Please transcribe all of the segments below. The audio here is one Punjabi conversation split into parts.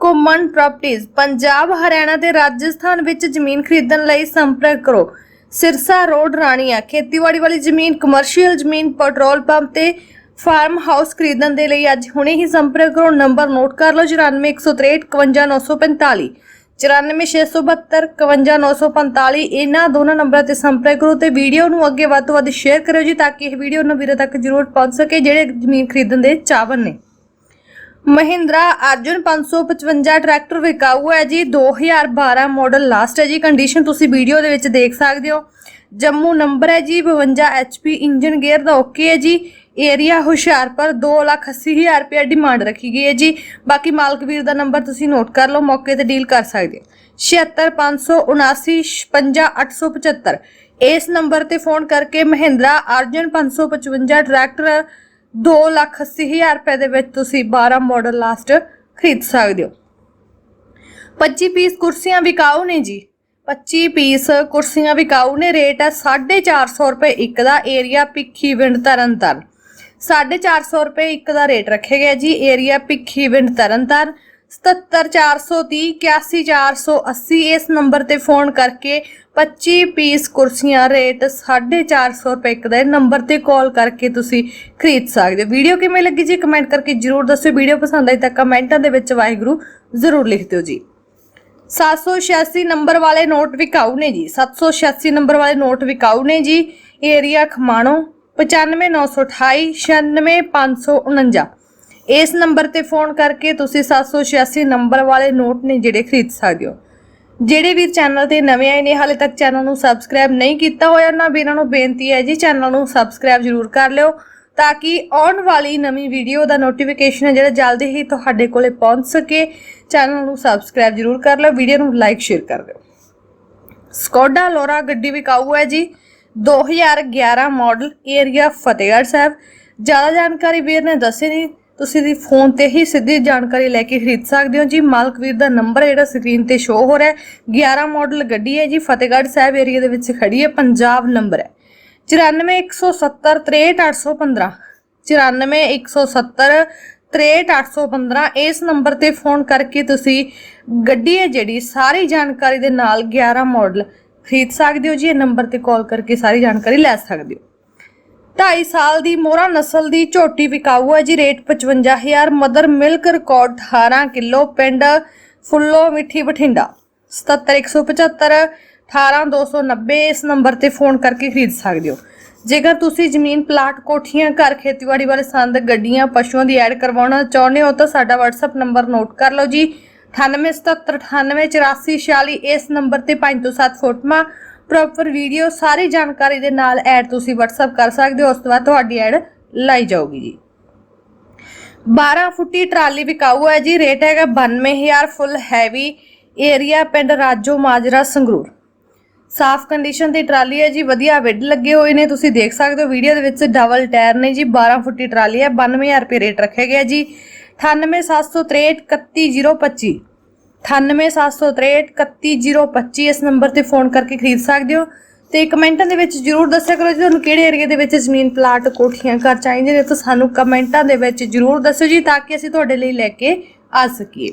ਘੁੰਮਣ ਪ੍ਰਾਪਰਟੀਆਂ ਪੰਜਾਬ, ਹਰਿਆਣਾ ਤੇ ਰਾਜਸਥਾਨ ਵਿੱਚ ਜ਼ਮੀਨ ਖਰੀਦਣ ਲਈ ਸੰਪਰਕ ਕਰੋ। ਸਿਰਸਾ ਰੋਡ ਰਾਣੀਆ ਖੇਤੀਬਾੜੀ ਵਾਲੀ ਜ਼ਮੀਨ ਕਮਰਸ਼ੀਅਲ ਜ਼ਮੀਨ, ਪੈਟਰੋਲ ਪੰਪ ਤੇ ਫਾਰਮ ਹਾਊਸ ਖਰੀਦਣ ਦੇ ਲਈ ਅੱਜ ਹੁਣੇ ਹੀ ਸੰਪਰਕ ਕਰੋ। ਨੰਬਰ ਨੋਟ ਕਰ ਲਓ 94163 51945 94672 51945 ਇਹਨਾਂ ਦੋਨਾਂ ਨੰਬਰਾਂ ਤੇ ਸੰਪਰਕ ਕਰੋ ਤੇ ਵੀਡੀਓ ਨੂੰ ਅੱਗੇ ਵੱਧ ਤੋਂ ਵੱਧ ਸ਼ੇਅਰ ਕਰਿਓ ਜੀ, ਤਾਂ ਕਿ ਇਹ ਵੀਡੀਓ ਨੂੰ ਤੱਕ ਜ਼ਰੂਰ ਪਹੁੰਚ ਸਕੇ, ਜਿਹੜੇ ਜ਼ਮੀਨ ਖਰੀਦਣ ਦੇ ਚਾਹਵਨ ਨੇ। ਮਹਿੰਦਰਾ ਅਰਜੁਨ 555 ਟਰੈਕਟਰ ਵਿਕਾਊ ਹੈ ਜੀ 2012 ਮਾਡਲ ਲਾਸਟ ਹੈ ਜੀ। ਕੰਡੀਸ਼ਨ ਤੁਸੀਂ ਵੀਡੀਓ ਦੇ ਵਿੱਚ ਦੇਖ ਸਕਦੇ ਹੋ। ਜੰਮੂ ਨੰਬਰ ਹੈ ਜੀ 52 HP ਇੰਜਨ ਗੇਅਰ ਦਾ ਓਕੇ ਹੈ ਜੀ। ਏਰੀਆ ਹੁਸ਼ਿਆਰਪੁਰ 280000 ਰੁਪਏ ਡਿਮਾਂਡ ਰੱਖੀ ਗਈ ਹੈ ਜੀ। ਬਾਕੀ ਮਾਲਕ ਵੀਰ ਦਾ ਨੰਬਰ ਤੁਸੀਂ ਨੋਟ ਕਰ ਲਓ, ਮੌਕੇ ਤੇ ਡੀਲ ਕਰ ਸਕਦੇ ਹੋ। 7657955875 ਇਸ ਨੰਬਰ ਤੇ ਫੋਨ ਕਰਕੇ ਮਹਿੰਦਰਾ ਅਰਜਨ 555 ਟਰੈਕਟਰ 280000 ਰੁਪਏ ਦੇ ਵਿੱਚ ਤੁਸੀਂ 12 ਮਾਡਲ ਲਾਸਟ ਖਰੀਦ ਸਕਦੇ ਹੋ। 25 ਪੀਸ ਕੁਰਸੀਆਂ ਵਿਕਾਊ ਨੇ ਜੀ। 25 ਪੀਸ ਕੁਰਸੀਆਂ ਵਿਕਾਊ ਨੇ ਰੇਟ ਹੈ 450 ਰੁਪਏ ਇੱਕ ਦਾ ਏਰੀਆ ਪਿੱਖੀ ਵਿੰਡ ਤਰਨਤਾਰਨ 450 ਰੁਪਏ ਇੱਕ ਦਾ ਰੇਟ ਰੱਖਿਆ ਗਿਆ ਜੀ ਏਰੀਆ ਪਿੱਖੀ ਵਿੰਡ ਤਰਨਤਾਰਨ 77430 81480 ਇਸ ਨੰਬਰ ਤੇ ਫੋਨ ਕਰਕੇ 25 ਪੀਸ ਕੁਰਸੀਆਂ ਰੇਟ 450 ਰੁਪਏ ਇੱਕ ਦਾ ਨੰਬਰ ਤੇ ਕਾਲ ਕਰਕੇ ਤੁਸੀਂ ਖਰੀਦ ਸਕਦੇ ਹੋ। ਵੀਡੀਓ ਕਿਵੇਂ ਲੱਗੀ ਜੀ ਕਮੈਂਟ ਕਰਕੇ ਜਰੂਰ ਦੱਸਿਓ। ਵੀਡੀਓ ਪਸੰਦ ਆਈ ਤਾਂ ਕਮੈਂਟਾਂ ਦੇ ਵਿੱਚ ਵਾਹਿਗੁਰੂ ਜ਼ਰੂਰ ਲਿਖ ਦਿਓ ਜੀ। 786 ਨੰਬਰ ਵਾਲੇ ਨੋਟ ਵਿਕਾਊ ਨੇ ਜੀ। 786 ਨੰਬਰ ਵਾਲੇ ਨੋਟ ਵਿਕਾਊ ਨੇ ਜੀ। ਏਰੀਆ ਖਮਾਣੋ 9598 96549 ਇਸ ਨੰਬਰ ਤੇ ਫੋਨ ਕਰਕੇ ਤੁਸੀਂ 786 ਨੰਬਰ ਵਾਲੇ ਨੋਟ ਨੇ ਜਿਹੜੇ ਖਰੀਦ ਸਕਦੇ ਹੋ। ਜਿਹੜੇ ਵੀਰ ਚੈਨਲ ਤੇ ਨਵੇਂ ਆਏ ਨੇ, ਹਾਲੇ ਤੱਕ ਚੈਨਲ ਨੂੰ ਸਬਸਕ੍ਰਾਈਬ ਨਹੀਂ ਕੀਤਾ ਹੋਇਆ ਉਹਨਾਂ ਵੀਰਾਂ ਨੂੰ ਬੇਨਤੀ ਹੈ ਜੀ, ਚੈਨਲ ਨੂੰ ਸਬਸਕ੍ਰਾਈਬ ਜ਼ਰੂਰ ਕਰ ਲਿਓ ਤਾਂ ਕਿ ਆਉਣ ਵਾਲੀ ਨਵੀਂ ਵੀਡੀਓ ਦਾ ਨੋਟੀਫਿਕੇਸ਼ਨ ਹੈ, ਜਿਹੜਾ ਜਲਦੀ ਹੀ ਤੁਹਾਡੇ ਕੋਲੇ ਪਹੁੰਚ ਸਕੇ। ਚੈਨਲ ਨੂੰ ਸਬਸਕ੍ਰਾਈਬ ਜ਼ਰੂਰ ਕਰ ਲਿਓ, ਵੀਡੀਓ ਨੂੰ ਲਾਈਕ, ਸ਼ੇਅਰ ਕਰ ਦਿਓ। ਸਕੋਡਾ ਲੋਰਾ ਗੱਡੀ ਵਿਕਾਊ ਹੈ ਜੀ 2011 ਮਾਡਲ ਏਰੀਆ ਫਤਿਹਗੜ੍ਹ ਸਾਹਿਬ। ਜ਼ਿਆਦਾ ਜਾਣਕਾਰੀ ਵੀਰ ਨੇ ਦੱਸੀ ਨਹੀਂ ਤੁਸੀਂ ਦੀ ਫੋਨ ਤੇ ਹੀ ਸਿੱਧੀ ਜਾਣਕਾਰੀ ਲੈ ਕੇ ਖਰੀਦ ਸਕਦੇ ਹੋ। ਜੀ ਮਾਲਕ ਵੀਰ ਦਾ ਨੰਬਰ ਜਿਹੜਾ ਸਕਰੀਨ ਤੇ ਸ਼ੋ ਹੋ ਰਿਹਾ ਹੈ। 11 ਮਾਡਲ ਗੱਡੀ ਹੈ ਜੀ, ਫਤਿਹਗੜ੍ਹ ਸਾਹਿਬ ਏਰੀਆ ਦੇ ਵਿੱਚ ਖੜੀ ਹੈ, ਪੰਜਾਬ ਨੰਬਰ ਹੈ। 9417363815 9417 63815 ਇਸ ਨੰਬਰ ਤੇ ਫੋਨ ਕਰਕੇ ਤੁਸੀਂ ਗੱਡੀ ਹੈ ਜਿਹੜੀ, ਸਾਰੀ ਜਾਣਕਾਰੀ ਦੇ ਨਾਲ 11 ਮਾਡਲ ਖਰੀਦ ਸਕਦੇ ਹੋ। ਜੀ, ਇਹ ਨੰਬਰ ਤੇ ਕਾਲ ਕਰਕੇ ਸਾਰੀ ਜਾਣਕਾਰੀ ਲੈ ਸਕਦੇ ਹੋ। 2.5 ਸਾਲ ਦੀ ਮੋਹਰਾ ਨਸਲ ਦੀ ਝੋਟੀ ਵਿਕਾਊ ਹੈ ਜੀ। Rate 55000 mother milk record 18 kilo, ਪਿੰਡ ਫੁੱਲੋ ਮਿੱਠੀ ਬਠਿੰਡਾ। 77175 18290 ਇਸ ਨੰਬਰ ਤੇ ਫੋਨ ਕਰਕੇ ਖਰੀਦ ਸਕਦੇ ਹੋ। ਜੇਕਰ ਤੁਸੀਂ ਜ਼ਮੀਨ ਪਲਾਟ ਕੋਠੀਆਂ, ਘਰ ਖੇਤੀਬਾੜੀ ਵਾਲੇ ਸੰਦ, ਗੱਡੀਆਂ, ਪਸ਼ੂਆਂ ਦੀ ਐਡ ਕਰਵਾਉਣਾ ਚਾਹੁੰਦੇ ਹੋ ਤਾਂ ਸਾਡਾ WhatsApp ਨੰਬਰ ਨੋਟ ਕਰ ਲਓ ਜੀ। 9877988446 ਇਸ ਨੰਬਰ ਤੇ 5 ਤੋਂ 7 ਫੋਟੋਆਂ ਪ੍ਰੋਪਰ ਵੀਡੀਓ ਸਾਰੀ ਜਾਣਕਾਰੀ ਦੇ ਨਾਲ ਐਡ ਤੁਸੀਂ WhatsApp ਕਰ ਸਕਦੇ ਹੋ, ਉਸ ਤੋਂ ਬਾਅਦ ਤੁਹਾਡੀ ਐਡ ਲਾਈ ਜਾਊਗੀ ਜੀ। 12 ਫੁੱਟੀ ਟਰਾਲੀ ਵਿਕਾਊ ਹੈ ਜੀ ਰੇਟ ਹੈਗਾ 92000 ਫੁੱਲ ਹੈਵੀ ਏਰੀਆ ਪਿੰਡ ਰਾਜੋ ਮਾਜਰਾ, ਸੰਗਰੂਰ। ਸਾਫ਼ ਕੰਡੀਸ਼ਨ ਦੀ ਟਰਾਲੀ ਹੈ ਜੀ, ਵਧੀਆ ਵਿੱਡ ਲੱਗੇ ਹੋਏ ਨੇ, ਤੁਸੀਂ ਦੇਖ ਸਕਦੇ ਹੋ ਵੀਡੀਓ ਦੇ ਵਿੱਚ ਡਬਲ ਟਾਇਰ ਨੇ ਜੀ 12 ਫੁੱਟੀ ਟਰਾਲੀ ਹੈ 92000 ਰੁਪਏ ਰੇਟ ਰੱਖਿਆ ਗਿਆ ਜੀ। 9873631025 9873631025 ਇਸ ਨੰਬਰ ਤੇ ਫੋਨ ਕਰਕੇ ਖਰੀਦ ਸਕਦੇ ਹੋ ਤੇ ਕਮੈਂਟਾਂ ਦੇ ਵਿੱਚ ਜਰੂਰ ਦੱਸਿਆ ਕਰੋ ਜੀ ਤੁਹਾਨੂੰ ਕਿਹੜੇ ਏਰੀਆ ਦੇ ਵਿੱਚ ਜ਼ਮੀਨ ਪਲਾਟ ਕੋਠੀਆਂ ਘਰ ਚਾਹੀਦੇ ਨੇ ਤਾਂ ਸਾਨੂੰ ਕਮੈਂਟਾਂ ਦੇ ਵਿੱਚ ਜਰੂਰ ਦੱਸਿਓ ਜੀ ਤਾਂ ਕਿ ਅਸੀਂ ਤੁਹਾਡੇ ਲਈ ਲੈ ਕੇ ਆ ਸਕੀਏ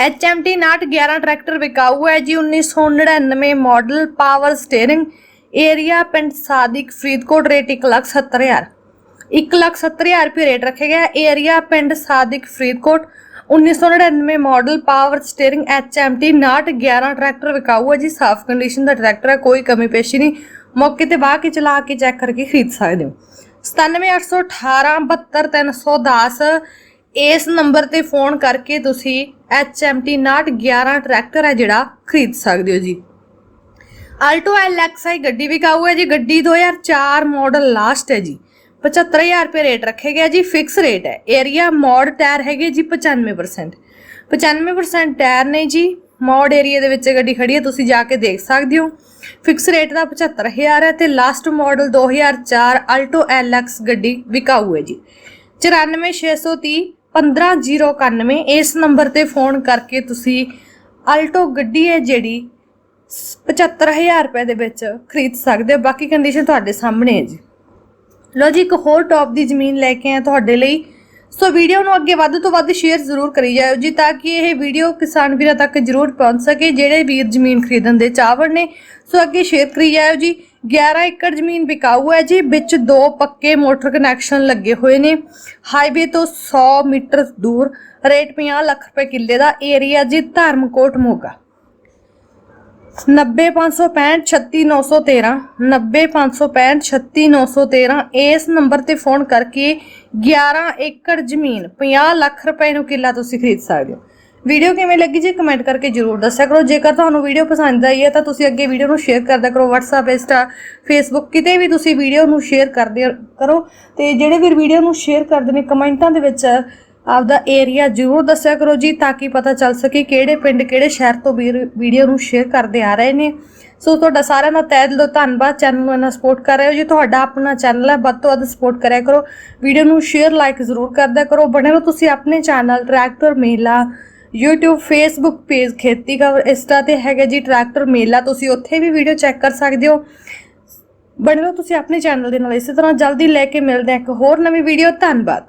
HMT 911 ਟਰੈਕਟਰ ਵਿਕਾਊ ਹੈ ਜੀ 1999 ਮਾਡਲ ਪਾਵਰ ਸਟੀਅਰਿੰਗ ਏਰੀਆ ਪਿੰਡ ਸਾਦਿਕ ਫਰੀਦਕੋਟ ਰੇਟ 170000 170000 ਰੁਪਏ ਰੇਟ ਰੱਖਿਆ ਗਿਆ ਏਰੀਆ ਪਿੰਡ Sadiq Faridkot 1999 model power steering HMT 911 tractor ਵਿਕਾਊ ਹੈ ਜੀ, ਸਾਫ਼ ਕੰਡੀਸ਼ਨ ਦਾ ਟਰੈਕਟਰ ਹੈ, ਕੋਈ ਕਮੀ ਪੇਸ਼ੀ ਨਹੀਂ। ਮੌਕੇ ਤੇ ਬਾਹ ਕੇ ਚਲਾ ਕੇ ਚੈੱਕ ਕਰਕੇ ਖਰੀਦ ਸਕਦੇ ਹੋ। 9781872310 ਇਸ ਨੰਬਰ ਤੇ ਫੋਨ ਕਰਕੇ ਤੁਸੀਂ HMT 911 ਟਰੈਕਟਰ ਹੈ ਜਿਹੜਾ ਖਰੀਦ ਸਕਦੇ ਹੋ ਜੀ। ਆਲਟੋ ਐਲਐਕਸਆਈ ਗੱਡੀ ਵਿਕਾਊ ਹੈ ਜੀ, ਗੱਡੀ 2004 ਮਾਡਲ ਲਾਸਟ ਹੈ ਜੀ। 75000 ਰੁਪਏ ਰੇਟ ਰੱਖੇ ਗਿਆ ਜੀ ਫਿਕਸ ਰੇਟ ਹੈ। ਏਰੀਆ ਮੋਡ ਟਾਇਰ ਹੈਗੇ ਜੀ 95% 95% ਟਾਇਰ ਨੇ ਜੀ ਮੌੜ ਏਰੀਆ ਦੇ ਵਿੱਚ ਗੱਡੀ ਖੜੀ ਹੈ, ਤੁਸੀਂ ਜਾ ਕੇ ਦੇਖ ਸਕਦੇ ਹੋ। ਫਿਕਸ ਰੇਟ ਦਾ 75000 ਹੈ ਤੇ ਲਾਸਟ ਮਾਡਲ 2004 ਅਲਟੋ LX ਗੱਡੀ ਵਿਕਾਊ ਹੈ ਜੀ। 94630 15091 ਇਸ ਨੰਬਰ ਤੇ ਫੋਨ ਕਰਕੇ ਤੁਸੀਂ ਅਲਟੋ ਗੱਡੀ ਹੈ ਜਿਹੜੀ 75000 ਰੁਪਏ ਦੇ ਵਿੱਚ ਖਰੀਦ ਸਕਦੇ ਹੋ। ਬਾਕੀ ਕੰਡੀਸ਼ਨ ਤੁਹਾਡੇ ਸਾਹਮਣੇ ਹੈ ਜੀ। ਲੋ ਜੀ, ਇੱਕ ਹੋਰ ਟੌਪ ਦੀ ਜ਼ਮੀਨ ਲੈ ਕੇ ਆਏ ਤੁਹਾਡੇ ਲਈ। ਸੋ ਵੀਡੀਓ ਨੂੰ ਅੱਗੇ ਵੱਧ ਤੋਂ ਵੱਧ ਸ਼ੇਅਰ ਜ਼ਰੂਰ ਕਰੀ ਜਾਇਓ ਜੀ, ਤਾਂ ਕਿ ਇਹ ਵੀਡੀਓ ਕਿਸਾਨ ਵੀਰਾਂ ਤੱਕ ਜ਼ਰੂਰ ਪਹੁੰਚ ਸਕੇ, ਜਿਹੜੇ ਵੀਰ ਜ਼ਮੀਨ ਖਰੀਦਣ ਦੇ ਚਾਹਵਰ ਨੇ। ਸੋ ਅੱਗੇ ਸ਼ੇਅਰ ਕਰੀ ਜਾਇਓ ਜੀ 11 ਏਕੜ ਜ਼ਮੀਨ ਵਿਕਾਊ ਹੈ ਜੀ, ਵਿੱਚ ਦੋ ਪੱਕੇ ਮੋਟਰ ਕਨੈਕਸ਼ਨ ਲੱਗੇ ਹੋਏ ਨੇ। ਹਾਈਵੇ ਤੋਂ 100 ਮੀਟਰ ਦੂਰ, ਰੇਟ 50 ਲੱਖ ਰੁਪਏ ਕਿੱਲੇ ਦਾ ਏਰੀਆ ਜੀ, ਧਰਮਕੋਟ ਮੋਗਾ। 90565 90565 ਇਸ ਨੰਬਰ ਤੇ ਫੋਨ ਕਰਕੇ 11 ਏਕੜ ਜ਼ਮੀਨ 50 ਲੱਖ ਰੁਪਏ ਨੂੰ ਕਿੱਲਾ ਤੁਸੀਂ ਖਰੀਦ ਸਕਦੇ ਹੋ। ਵੀਡੀਓ ਕਿਵੇਂ ਲੱਗੀ ਜੀ ਕਮੈਂਟ ਕਰਕੇ ਜਰੂਰ ਦੱਸਿਆ ਕਰੋ। ਜੇਕਰ ਤੁਹਾਨੂੰ ਵੀਡੀਓ ਪਸੰਦ ਆਈ ਹੈ ਤਾਂ ਤੁਸੀਂ ਅੱਗੇ ਵੀਡੀਓ ਨੂੰ ਸ਼ੇਅਰ ਕਰਦਾ ਕਰੋ। WhatsApp ਇੰਸਟਾ Facebook, ਕਿਤੇ ਵੀ ਤੁਸੀਂ ਵੀਡੀਓ ਨੂੰ ਸ਼ੇਅਰ ਕਰਦੇ ਕਰੋ। ਤੇ ਜਿਹੜੇ ਵੀਰ ਵੀਡੀਓ ਨੂੰ ਸ਼ੇਅਰ ਕਰਦੇ ਨੇ, ਕਮੈਂਟਾਂ ਦੇ ਵਿੱਚ ਆਪਦਾ ਏਰੀਆ ਜ਼ਰੂਰ ਦੱਸਿਆ ਕਰੋ ਜੀ ਤਾਂ ਕਿ ਪਤਾ ਚੱਲ ਸਕੇ ਕਿਹੜੇ ਪਿੰਡ, ਕਿਹੜੇ ਸ਼ਹਿਰ ਤੋਂ ਵੀਰ ਵੀਡੀਓ ਨੂੰ ਸ਼ੇਅਰ ਕਰਦੇ ਆ ਰਹੇ ਨੇ। ਸੋ ਤੁਹਾਡਾ ਸਾਰਿਆਂ ਦਾ ਤਹਿ ਦਿਲੋਂ ਧੰਨਵਾਦ। ਚੈਨਲ ਨੂੰ ਇਹਨਾਂ ਸਪੋਰਟ ਕਰ ਰਹੇ ਹੋ ਜੀ। ਤੁਹਾਡਾ ਆਪਣਾ ਚੈਨਲ ਹੈ। ਵੱਧ ਤੋਂ ਵੱਧ ਸਪੋਰਟ ਕਰਿਆ ਕਰੋ। ਵੀਡੀਓ ਨੂੰ ਸ਼ੇਅਰ ਲਾਈਕ ਜ਼ਰੂਰ ਕਰਦਿਆ ਕਰੋ। ਬਣੇ ਰਹੋ ਤੁਸੀਂ ਆਪਣੇ channel tractor Mela YouTube, Facebook page ਖੇਤੀ ਕਵਰ ਇੰਸਟਾ ਤੇ ਹੈਗਾ ਜੀ ਟਰੈਕਟਰ ਮੇਲਾ ਤੁਸੀਂ ਉੱਥੇ ਵੀ ਵੀਡੀਓ ਚੈੱਕ ਕਰ ਸਕਦੇ ਹੋ। ਬਣੇ ਰਹੋ ਤੁਸੀਂ ਆਪਣੇ ਚੈਨਲ ਦੇ ਨਾਲ। ਇਸੇ ਤਰ੍ਹਾਂ ਜਲਦੀ ਲੈ ਕੇ ਮਿਲਦੇ ਹਾਂ ਇੱਕ ਹੋਰ ਨਵੀਂ ਵੀਡੀਓ ਧੰਨਵਾਦ।